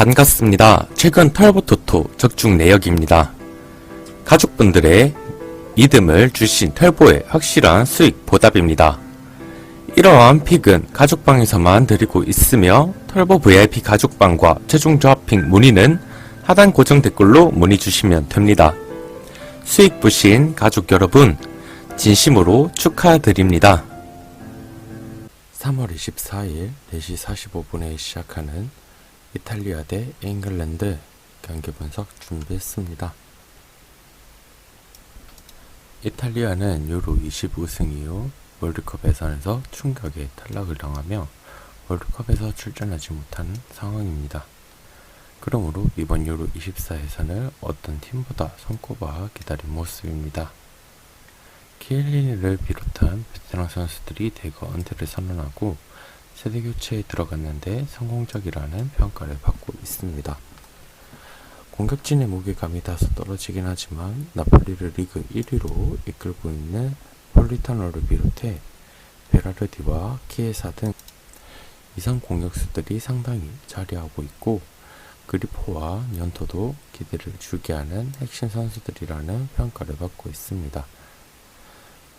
반갑습니다. 최근 털보토토 적중 내역입니다. 가족분들의 믿음을 주신 털보의 확실한 수익 보답입니다. 이러한 픽은 가족방에서만 드리고 있으며 털보 VIP 가족방과 최종 조합 픽 문의는 하단 고정 댓글로 문의 주시면 됩니다. 수익 부신 가족 여러분 진심으로 축하드립니다. 3월 24일 4시 45분에 시작하는 이탈리아 대 잉글랜드 경기 분석 준비했습니다. 이탈리아는 유로 25승 이후 월드컵 예선에서 충격에 탈락을 당하며 월드컵에서 출전하지 못하는 상황입니다. 그러므로 이번 유로 24 예선을 어떤 팀보다 손꼽아 기다린 모습입니다. 키엘리니를 비롯한 베테랑 선수들이 대거 은퇴를 선언하고 세대 교체에 들어갔는데 성공적이라는 평가를 받고 있습니다. 공격진의 무게감이 다소 떨어지긴 하지만 나폴리를 리그 1위로 이끌고 있는 폴리타노를 비롯해 베라르디와 키에사 등 이상 공격수들이 상당히 자리하고 있고 그리포와 연토도 기대를 주게 하는 핵심 선수들이라는 평가를 받고 있습니다.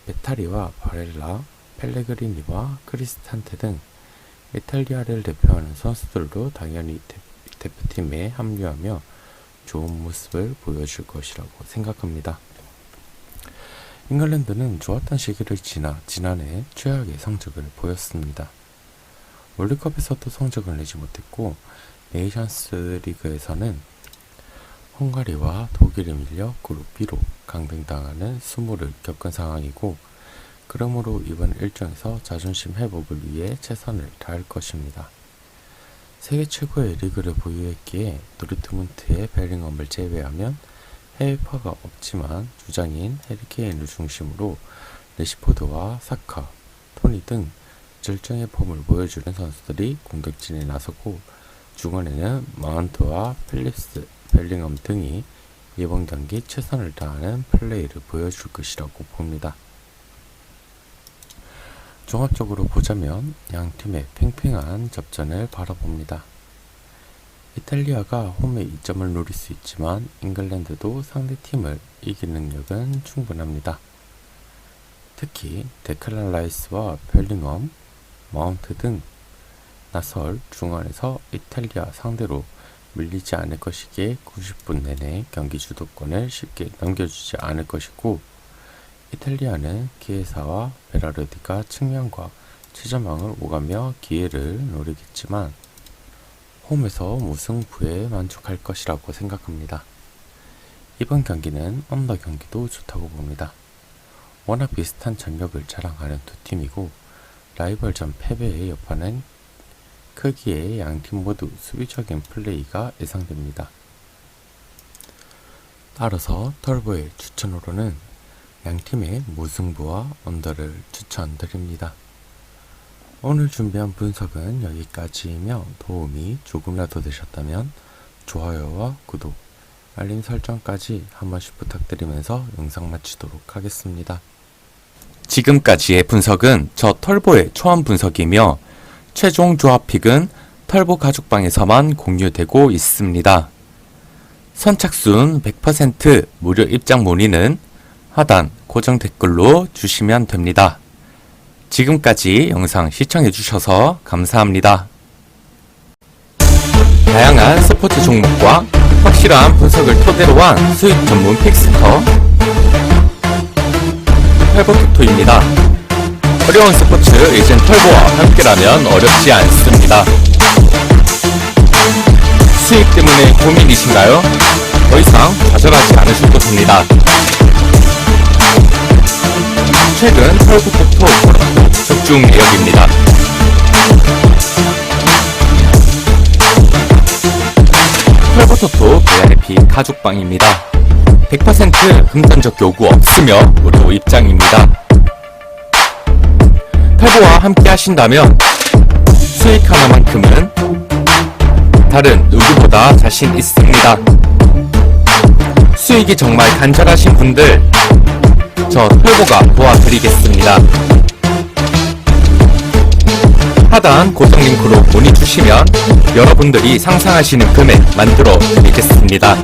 메타리와 바렐라, 펠레그리니와 크리스탄테 등 이탈리아를 대표하는 선수들도 당연히 대, 대표팀에 합류하며 좋은 모습을 보여줄 것이라고 생각합니다. 잉글랜드는 좋았던 시기를 지나 지난해 최악의 성적을 보였습니다. 월드컵에서도 성적을 내지 못했고 네이션스 리그에서는 헝가리와 독일에 밀려 그룹 B로 강등당하는 수모를 겪은 상황이고 그러므로 이번 일정에서 자존심 회복을 위해 최선을 다할 것입니다. 세계 최고의 리그를 보유했기에 도르트문트의 벨링엄을 제외하면 해외파가 없지만 주장인 해리케인을 중심으로 레시포드와 사카, 토니 등 절정의 폼을 보여주는 선수들이 공격진에 나서고 중원에는 마운트와 필립스, 벨링엄 등이 이번 경기 최선을 다하는 플레이를 보여줄 것이라고 봅니다. 종합적으로 보자면 양 팀의 팽팽한 접전을 바라봅니다. 이탈리아가 홈에 2점을 노릴 수 있지만 잉글랜드도 상대 팀을 이길 능력은 충분합니다. 특히 데클란 라이스와 벨링엄, 마운트 등 나설 중원에서 이탈리아 상대로 밀리지 않을 것이기에 90분 내내 경기 주도권을 쉽게 넘겨주지 않을 것이고 이탈리아는 기에사와 베라르디가 측면과 최전방을 오가며 기회를 노리겠지만 홈에서 무승부에 만족할 것이라고 생각합니다. 이번 경기는 언더 경기도 좋다고 봅니다. 워낙 비슷한 전력을 자랑하는 두 팀이고 라이벌전 패배의 여파는 크기에 양 팀 모두 수비적인 플레이가 예상됩니다. 따라서 털보의 추천으로는 양 팀의 무승부와 언더를 추천드립니다. 오늘 준비한 분석은 여기까지이며 도움이 조금이라도 되셨다면 좋아요와 구독, 알림 설정까지 한 번씩 부탁드리면서 영상 마치도록 하겠습니다. 지금까지의 분석은 저 털보의 초안 분석이며 최종 조합 픽은 털보 가족방에서만 공유되고 있습니다. 선착순 100% 무료 입장 문의는 하단 고정 댓글로 주시면 됩니다. 지금까지 영상 시청해주셔서 감사합니다. 다양한 스포츠 종목과 확실한 분석을 토대로 한 수익 전문 픽스터 털보토토입니다. 어려운 스포츠 이젠 털보와 함께라면 어렵지 않습니다. 수익 때문에 고민이신가요? 더 이상 좌절하지 않으셔도 됩니다. 최근 털보토토 적중 내역입니다. 털보토토 VIP 가족방입니다. 100% 금전적 요구 없으며 무료 입장입니다. 털보와 함께 하신다면 수익 하나만큼은 다른 누구보다 자신 있습니다. 수익이 정말 간절하신 분들 저 털보가 도와드리겠습니다. 하단 고정 링크로 문의 주시면 여러분들이 상상하시는 금액 만들어 드리겠습니다.